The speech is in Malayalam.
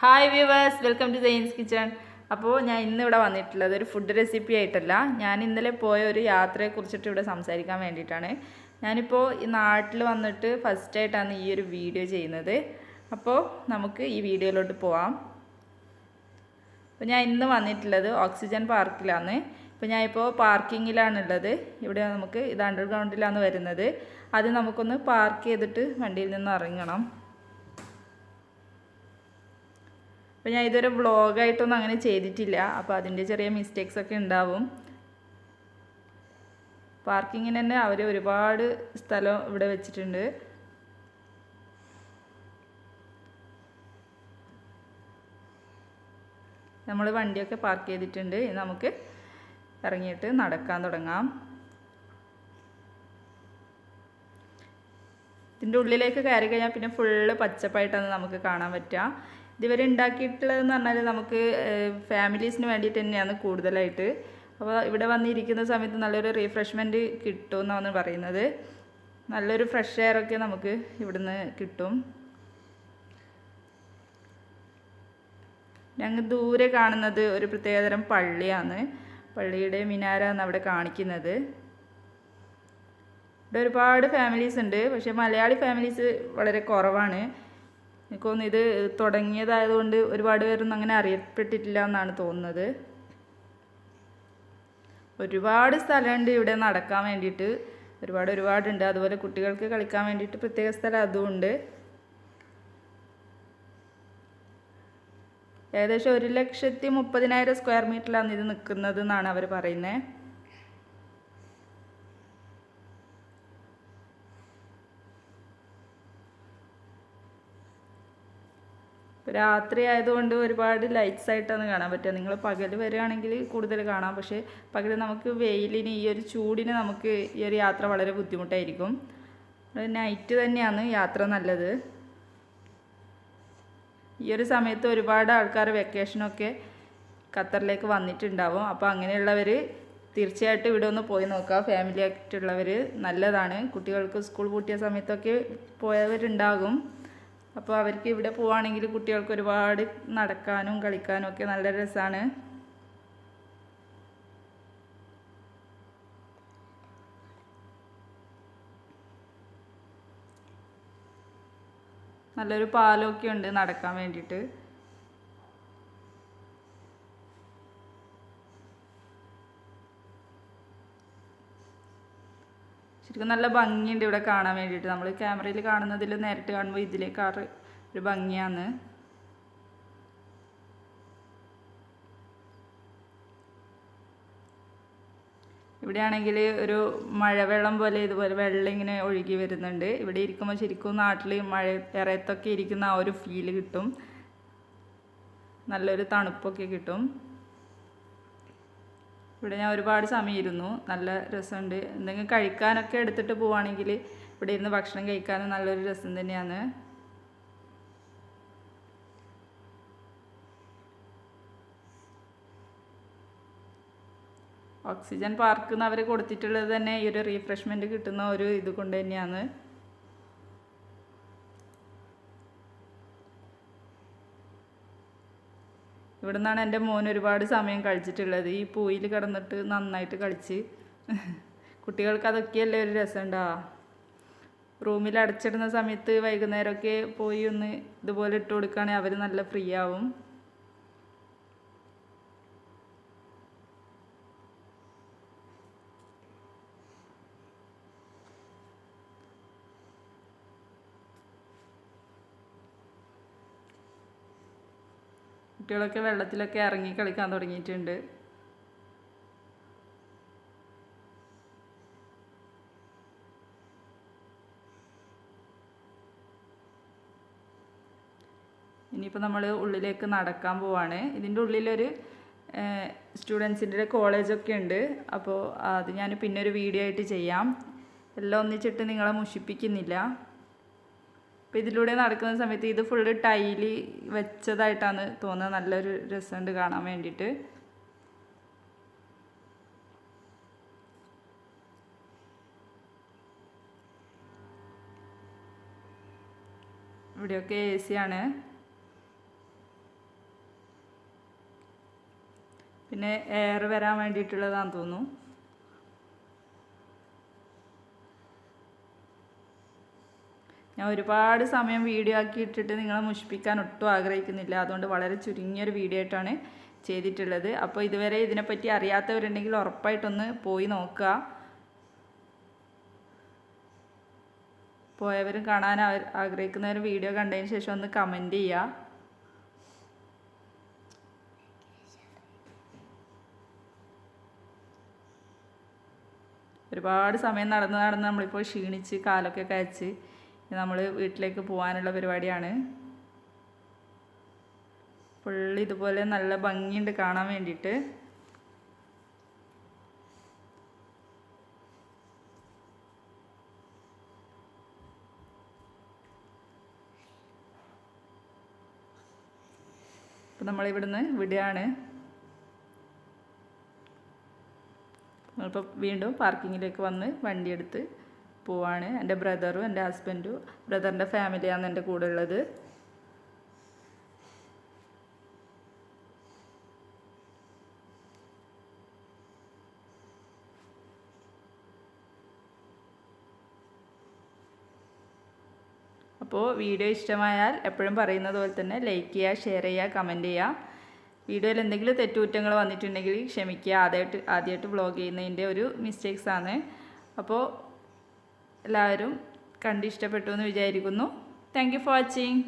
Hi viewers welcome to Jain's kitchen അപ്പോൾ ഞാൻ ഇന്ന് ഇവിടെ വന്നിട്ടുള്ളത് ഒരു ഫുഡ് റെസിപ്പി ആയിട്ടല്ല. ഞാൻ ഇന്നലെ പോയ ഒരു യാത്രയെക്കുറിച്ചിട്ട് ഇവിടെ സംസാരിക്കാൻ വേണ്ടിയിട്ടാണ്. ഞാനിപ്പോൾ ഈ നാട്ടിൽ വന്നിട്ട് ഫസ്റ്റ് ആയിട്ടാണ് ഈ ഒരു വീഡിയോ ചെയ്യുന്നത്. അപ്പോൾ നമുക്ക് ഈ വീഡിയോയിലോട്ട് പോവാം. അപ്പോൾ ഞാൻ ഇന്ന് വന്നിട്ടുള്ളത് ഓക്സിജൻ പാർക്കിലാണ് ഇപ്പോൾ ഞാൻ ഇപ്പോൾ പാർക്കിങ്ങിലാണുള്ളത് ഇവിടെ നമുക്ക് ഇത് അണ്ടർഗ്രൗണ്ടിലാണ് വരുന്നത്. അത് നമുക്കൊന്ന് പാർക്ക് ചെയ്തിട്ട് വണ്ടിയിൽ നിന്ന് ഇറങ്ങണം. അപ്പോൾ ഞാൻ ഇതൊരു വ്ളോഗായിട്ടൊന്നും അങ്ങനെ ചെയ്തിട്ടില്ല. അപ്പോൾ അതിന്റെ ചെറിയ മിസ്റ്റേക്സ് ഒക്കെ ഉണ്ടാവും. പാർക്കിങ്ങിന് തന്നെ അവർ ഒരുപാട് സ്ഥലം ഇവിടെ വെച്ചിട്ടുണ്ട്. നമ്മൾ വണ്ടിയൊക്കെ പാർക്ക് ചെയ്തിട്ടുണ്ട്. ഇനി നമുക്ക് ഇറങ്ങിയിട്ട് നടക്കാൻ തുടങ്ങാം. ഇതിന്റെ ഉള്ളിലേക്ക് കയറി കഴിഞ്ഞാൽ പിന്നെ ഫുള്ള് പച്ചപ്പായിട്ടാണ് നമുക്ക് കാണാൻ പറ്റുക ഇതുവരെ ഉണ്ടാക്കിയിട്ടുള്ളതെന്ന് പറഞ്ഞാൽ നമുക്ക് ഫാമിലീസിന് വേണ്ടിയിട്ട് തന്നെയാണ് കൂടുതലായിട്ട്. അപ്പോൾ ഇവിടെ വന്നിരിക്കുന്ന സമയത്ത് നല്ലൊരു റീഫ്രഷ്മെന്റ് കിട്ടുമെന്നാണ് പറയുന്നത്. നല്ലൊരു ഫ്രഷ് എയർ ഒക്കെ നമുക്ക് ഇവിടുന്ന് കിട്ടും. ഞങ്ങൾ ദൂരെ കാണുന്നത് ഒരു പ്രത്യേകതരം പള്ളിയാണ്. പള്ളിയുടെ മിനാരാണ് അവിടെ കാണിക്കുന്നത്. ഇവിടെ ഒരുപാട് ഫാമിലീസ് ഉണ്ട്. പക്ഷേ മലയാളി ഫാമിലീസ് വളരെ കുറവാണ്. എനിക്ക് തോന്നുന്നു ഇത് തുടങ്ങിയതായതുകൊണ്ട് ഒരുപാട് പേരൊന്നും അങ്ങനെ അറിയപ്പെട്ടിട്ടില്ല എന്നാണ് തോന്നുന്നത്. ഒരുപാട് സ്ഥലമുണ്ട് ഇവിടെ നടക്കാൻ വേണ്ടിയിട്ട്. ഒരുപാട് ഒരുപാടുണ്ട്. അതുപോലെ കുട്ടികൾക്ക് കളിക്കാൻ വേണ്ടിയിട്ട് പ്രത്യേക സ്ഥലം അതുമുണ്ട്. ഏകദേശം ഒരു ലക്ഷത്തി മുപ്പതിനായിരം സ്ക്വയർ മീറ്ററിലാണ് ഇത് നിൽക്കുന്നത് എന്നാണ് അവർ പറയുന്നത്. രാത്രി ആയതുകൊണ്ട് ഒരുപാട് ലൈറ്റ്സ് ആയിട്ടാണ് കാണാൻ പറ്റുക നിങ്ങൾ പകൽ വരികയാണെങ്കിൽ കൂടുതൽ കാണാം. പക്ഷേ പകൽ നമുക്ക് വെയിലിന് ഈ ഒരു ചൂടിന് നമുക്ക് ഈ ഒരു യാത്ര വളരെ ബുദ്ധിമുട്ടായിരിക്കും. നൈറ്റ് തന്നെയാണ് യാത്ര നല്ലത്. ഈ ഒരു സമയത്ത് ഒരുപാട് ആൾക്കാർ വെക്കേഷനൊക്കെ ഖത്തറിലേക്ക് വന്നിട്ടുണ്ടാവും. അപ്പോൾ അങ്ങനെയുള്ളവർ തീർച്ചയായിട്ടും ഇവിടെ ഒന്ന് പോയി നോക്കുക. ഫാമിലി ആയിട്ടുള്ളവർ നല്ലതാണ്. കുട്ടികൾക്ക് സ്കൂൾ പൂട്ടിയ സമയത്തൊക്കെ പോയവരുണ്ടാകും. അപ്പോൾ അവർക്ക് ഇവിടെ പോവുകയാണെങ്കിൽ കുട്ടികൾക്ക് ഒരുപാട് നടക്കാനും കളിക്കാനും ഒക്കെ നല്ല രസമാണ് നല്ലൊരു പാലമൊക്കെ ഉണ്ട് നടക്കാൻ വേണ്ടിയിട്ട്. ശരിക്കും നല്ല ഭംഗിയുണ്ട് ഇവിടെ കാണാൻ വേണ്ടിയിട്ട്. നമ്മൾ ക്യാമറയിൽ കാണുന്നതിൽ നേരിട്ട് കാണുമ്പോൾ ഇതിലേക്കാറ് ഒരു ഭംഗിയാണ്. ഇവിടെയാണെങ്കിൽ ഒരു മഴവെള്ളം പോലെ ഇതുപോലെ വെള്ളം ഇങ്ങനെ ഒഴുകി വരുന്നുണ്ട്. ഇവിടെ ഇരിക്കുമ്പോൾ ശരിക്കും നാട്ടിൽ മഴ ഇറയത്തൊക്കെ ഇരിക്കുന്ന ആ ഒരു ഫീൽ കിട്ടും. നല്ലൊരു തണുപ്പൊക്കെ കിട്ടും. ഇവിടെ ഞാൻ ഒരുപാട് സമയം ഇരുന്നു നല്ല രസമുണ്ട്. എന്തെങ്കിലും കഴിക്കാനൊക്കെ എടുത്തിട്ട് പോവുകയാണെങ്കിൽ ഇവിടെ ഇരുന്ന് ഭക്ഷണം കഴിക്കാനും നല്ലൊരു രസം തന്നെയാണ്. ഓക്സിജൻ പാർക്ക് എന്ന് അവർ കൊടുത്തിട്ടുള്ളത് തന്നെ ഈ ഒരു റീഫ്രഷ്മെന്റ് കിട്ടുന്ന ഒരു ഇത് കൊണ്ട് തന്നെയാണ്. ഇവിടെ നിന്നാണ് എന്റെ മോൻ ഒരുപാട് സമയം കളിച്ചിട്ടുള്ളത് ഈ പൂയിൽ കിടന്നിട്ട് നന്നായിട്ട് കളിച്ച്. കുട്ടികൾക്ക് അതൊക്കെയല്ലേ ഒരു രസമുണ്ടാ? റൂമിൽ അടച്ചിടുന്ന സമയത്ത് വൈകുന്നേരമൊക്കെ പോയി ഒന്ന് ഇതുപോലെ ഇട്ട് കൊടുക്കുകയാണെങ്കിൽ അവർ നല്ല ഫ്രീ ആവും. കുട്ടികളൊക്കെ വെള്ളത്തിലൊക്കെ ഇറങ്ങി കളിക്കാൻ തുടങ്ങിയിട്ടുണ്ട്. ഇനിയിപ്പോൾ നമ്മൾ ഉള്ളിലേക്ക് നടക്കാൻ പോവാണ്. ഇതിന്റെ ഉള്ളിലൊരു സ്റ്റുഡൻസിന്റെ കോളേജൊക്കെ ഉണ്ട്. അപ്പോൾ അത് ഞാൻ പിന്നെ ഒരു വീഡിയോ ആയിട്ട് ചെയ്യാം. എല്ലാം ഒന്നിച്ചിട്ട് നിങ്ങളെ മുഷിപ്പിക്കുന്നില്ല. അപ്പോൾ ഇതിലൂടെ നടക്കുന്ന സമയത്ത് ഇത് ഫുള്ള് ടൈലി വെച്ചതായിട്ടാണ് തോന്നുന്നത്. നല്ലൊരു രസമുണ്ട് കാണാൻ വേണ്ടിയിട്ട്. ഇവിടെയൊക്കെ എ സി ആണ്. പിന്നെ എയർ വരാൻ വേണ്ടിയിട്ടുള്ളതാണെന്ന് തോന്നുന്നു. ഞാൻ ഒരുപാട് സമയം വീഡിയോ ആക്കി ഇട്ടിട്ട് നിങ്ങളെ മുഷിപ്പിക്കാൻ ഒട്ടും ആഗ്രഹിക്കുന്നില്ല. അതുകൊണ്ട് വളരെ ചുരുങ്ങിയൊരു വീഡിയോ ആയിട്ടാണ് ചെയ്തിട്ടുള്ളത്. അപ്പോൾ ഇതുവരെ ഇതിനെപ്പറ്റി അറിയാത്തവരുണ്ടെങ്കിൽ ഉറപ്പായിട്ടൊന്ന് പോയി നോക്കുക. പോയവരും കാണാൻ ആഗ്രഹിക്കുന്നവരും വീഡിയോ കണ്ടതിന് ശേഷം ഒന്ന് കമന്റ് ചെയ്യുക. ഒരുപാട് സമയം നടന്ന് നടന്ന് നമ്മളിപ്പോൾ ക്ഷീണിച്ച് കാലൊക്കെ കയച്ച് നമ്മൾ വീട്ടിലേക്ക് പോകാനുള്ള പരിപാടിയാണ്. ഫുള്ള് ഇതുപോലെ നല്ല ഭംഗിയുണ്ട് കാണാൻ വേണ്ടിയിട്ട്. അപ്പം നമ്മളിവിടുന്ന് വിടുകയാണ്. നമ്മളിപ്പോൾ വീണ്ടും പാർക്കിങ്ങിലേക്ക് വന്ന് വണ്ടിയെടുത്ത് പോവാണ്. എന്റെ ബ്രദറും എന്റെ ഹസ്ബൻഡും ബ്രദറിന്റെ ഫാമിലിയാണ് എന്റെ കൂടെ ഉള്ളത്. അപ്പോൾ വീഡിയോ ഇഷ്ടമായാൽ എപ്പോഴും പറയുന്നത് പോലെ തന്നെ ലൈക്ക് ചെയ്യുക ഷെയർ ചെയ്യുക കമന്റ് ചെയ്യുക. വീഡിയോയിൽ എന്തെങ്കിലും തെറ്റുകുറ്റങ്ങൾ വന്നിട്ടുണ്ടെങ്കിൽ ക്ഷമിക്കുക. ആദ്യമായിട്ട് ആദ്യമായിട്ട് വ്ളോഗ് ചെയ്യുന്നതിന്റെ ഒരു മിസ്റ്റേക്സാണ് അപ്പോൾ എല്ലാവരും കണ്ടിഷ്ടപ്പെട്ടു എന്ന് വിചാരിക്കുന്നു. Thank for watching